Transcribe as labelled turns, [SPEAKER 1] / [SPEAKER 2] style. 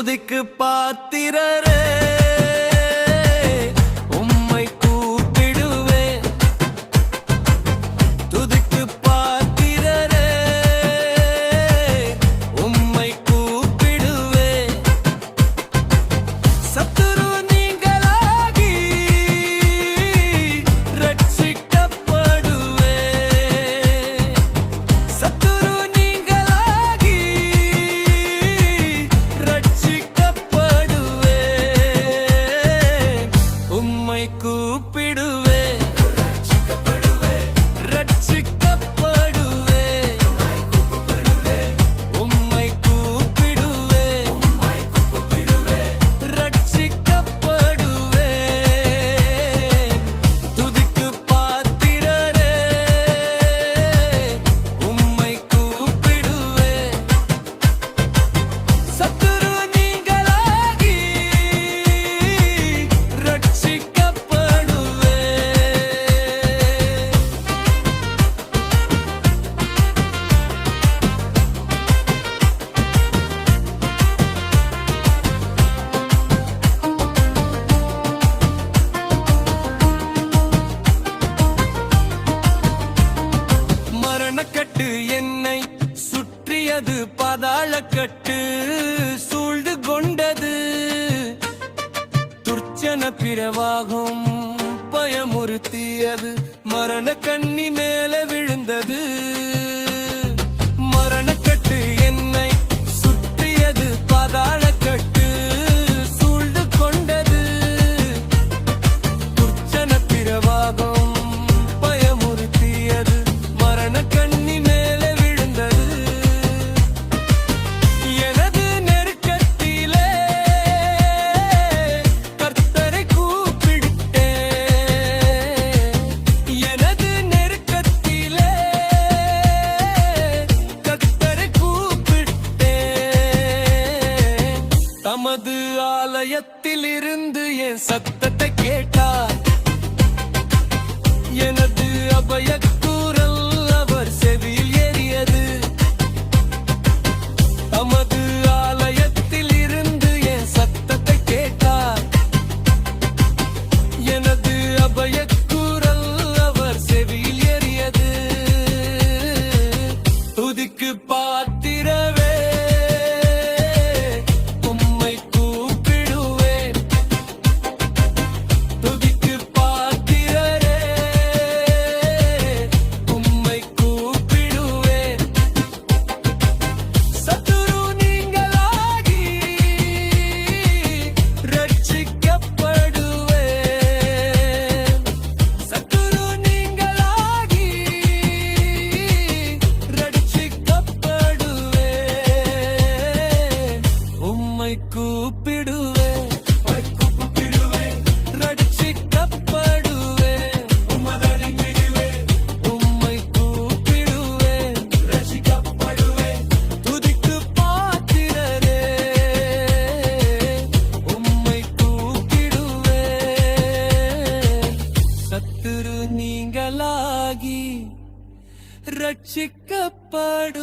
[SPEAKER 1] ஸ்துதிக்கு பாத்திரரே. கட்டு என்னை சுற்றியது பாதாளக்கட்டு சூழ்ந்து கொண்டது. துர்ச்சன பிறவாகும் பயமுறுத்தியது. மரண கண்ணி மேல விழுந்தது. ஆலயத்தில் இருந்து என் சத்தத்தை உன்னை கூப்பிடுவேன் நீங்களாகி ரட்சிக்கப்படுவே.